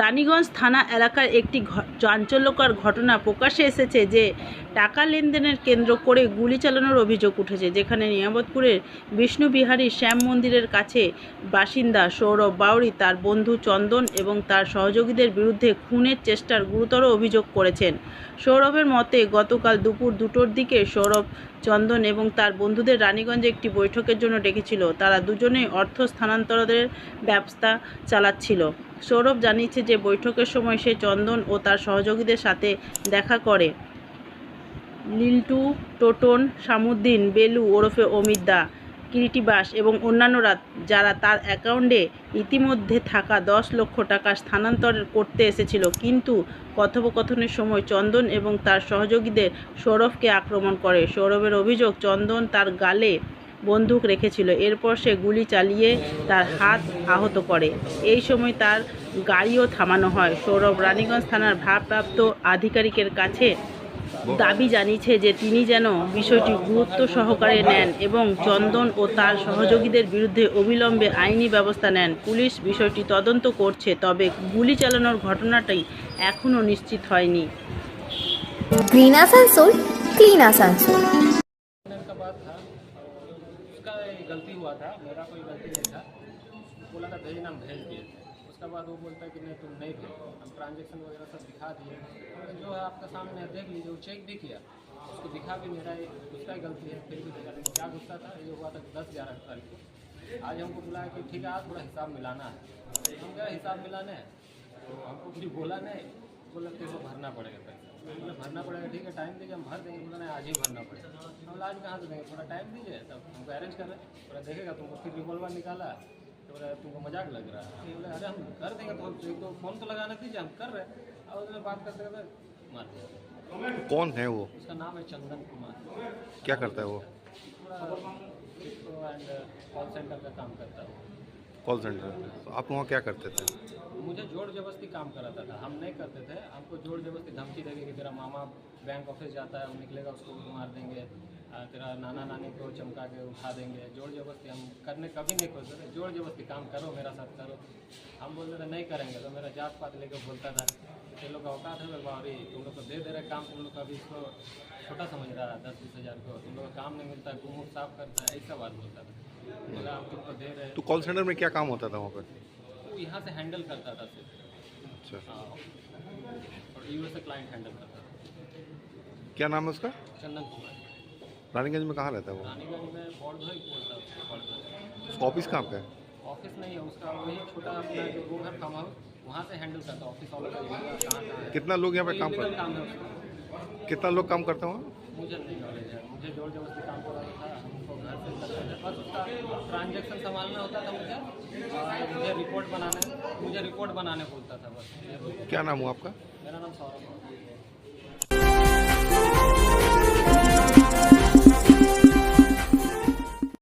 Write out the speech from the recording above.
রানীগঞ্জ থানা এলাকার একটি চাঞ্চল্যকর ঘটনা প্রকাশে এসেছে যে টাকা লেনদেনের কেন্দ্র করে গুলি চালানোর অভিযোগ উঠেছে, যেখানে নিয়ামতপুরের বিষ্ণুবিহারী শ্যাম মন্দিরের কাছে বাসিন্দা সৌরভ বাউরি তার বন্ধু চন্দন এবং তার সহযোগীদের বিরুদ্ধে খুনের চেষ্টার গুরুতর অভিযোগ করেছেন। সৌরভের মতে, গতকাল দুপুর দুটোর দিকে সৌরভ চন্দন এবং তার বন্ধুদের রানীগঞ্জে একটি বৈঠকের জন্য ডেকেছিল। তারা দুজনেই অর্থ স্থানান্তরের ব্যবস্থা চালাচ্ছিল। সৌরভ জানিয়েছে যে বৈঠকের সময় সে চন্দন ও তার সহযোগীদের সাথে দেখা করে। লিল্টু, টোটন, সামুদ্দিন, বেলু, ওরফে অমিত দা কিরিটিবাস এবং অন্যান্যরা যারা তার অ্যাকাউন্টে ইতিমধ্যে থাকা দশ লক্ষ টাকা স্থানান্তর করতে এসেছিল। কিন্তু কথোপকথনের সময় চন্দন এবং তার সহযোগীদের সৌরভকে আক্রমণ করে। সৌরভের অভিযোগ, চন্দন তার গালে বন্দুক রেখেছিল। এরপর সে গুলি চালিয়ে তার হাত আহত করে। এই সময় তার গাড়িও থামানো হয়। সৌরভ রানীগঞ্জ থানার ভারপ্রাপ্ত আধিকারিকের কাছে দাবি জানিয়েছে যে তিনি যেন বিষয়টি গুরুত্ব সহকারে নেন এবং চন্দন ও তার সহযোগীদের বিরুদ্ধে অবিলম্বে আইনি ব্যবস্থা নেন পুলিশ বিষয়টি তদন্ত করছে তবে গুলি চালানোর ঘটনাটাই এখনও নিশ্চিত হয়নি ग्रीन आसनसोल क्लीन आसनसोल लेन का बात था उसका एक गलती हुआ था मेरा कोई गलती नहीं था बोला था भेजना हम भेज दिए थे उसके बाद वो बोलता है कि नहीं तुम नहीं थे हम ट्रांजेक्शन वगैरह सब दिखा दिए। हमने जो है आपका सामने है, देख लीजिए वो चेक भी किया। उसको दिखा भी मेरा उसका ही गलती है फिर भी दिखा क्या गुस्सा था? ये हुआ था दस ग्यारह तारीख आज हमको बुलाया कि ठीक है आज थोड़ा हिसाब मिलाना है। हम गए हिसाब मिलाने तो हमको कुछ बोला नहीं। बोला तेरे को भरना पड़ेगा पैसा। भरना पड़ेगा ठीक है टाइम दीजिए हम भर देंगे। बोला नहीं आज ही भरना पड़ेगा। हम आज कहाँ से देंगे? थोड़ा टाइम दीजिए तब हमको अरेंज कर रहे बोला देखेगा तुमको फिर रिवॉल्वर निकाला तो बोला तुमको मज़ाक लग रहा है। हम बोले अरे हम कर देंगे तो एक तो फ़ोन तो लगाना दीजिए हम कर रहे हैं। और उसने बात करते करते मार दिया। कौन है वो? उसका नाम है चंदन कुमार। क्या करता है वो? एंड कॉल सेंटर का काम करता है। कॉल सेंटर तो आप वहाँ क्या करते थे? मुझे ज़ोर ज़बरदस्ती काम कराता था। हम नहीं करते थे। हमको ज़ोर ज़बरदस्ती धमकी देगी कि तेरा मामा बैंक ऑफ़िस जाता है वो निकलेगा उसको मार देंगे। तेरा नाना नानी को चमका के उठा देंगे। ज़ोर ज़बरदस्ती हम करने कभी नहीं खोजते थे। ज़ोर ज़बरदस्ती काम करो मेरा साथ करो। हम बोलते थे नहीं करेंगे। तो मेरा जात पात लेकर बोलता था ये लोग का औकात है बावरी तुम लोग को दे दे रहे काम। तुम लोग अभी इसको छोटा समझ रहा है दस बीस हज़ार को। तुम लोग काम नहीं मिलता गुम साफ़ करता है ऐसा बात बोलता था। बोला हम तुमको दे रहे तो कॉल सेंटर में क्या काम होता था वहाँ पर? वो यहाँ से हैंडल करता था सिर्फ़। अच्छा। हाँ। और यू से क्लाइंट हैंडल करता था। क्या नाम है उसका? चंदन कुमार। रानीगंज में कहाँ रहता है वो? है उसको, ऑफ़िस कहाँ पे है? ऑफ़िस नहीं है उसका वही छोटा अपना जो रूम है वहाँ से हैंडल करता है ऑफ़िस वाला कितना लोग यहाँ पे काम करते है? कितना लोग काम करते हैं मुझे नहीं नॉलेज है मुझे ज़ोर ज़बरदस्ती काम कराता था हमको घर से बस उसका ट्रांजेक्शन संभालना होता था मुझे और मुझे रिपोर्ट बनाने मुझे रिपोर्ट बनाने बोलता था बस। क्या नाम हुआ आपका? मेरा नाम सौरभ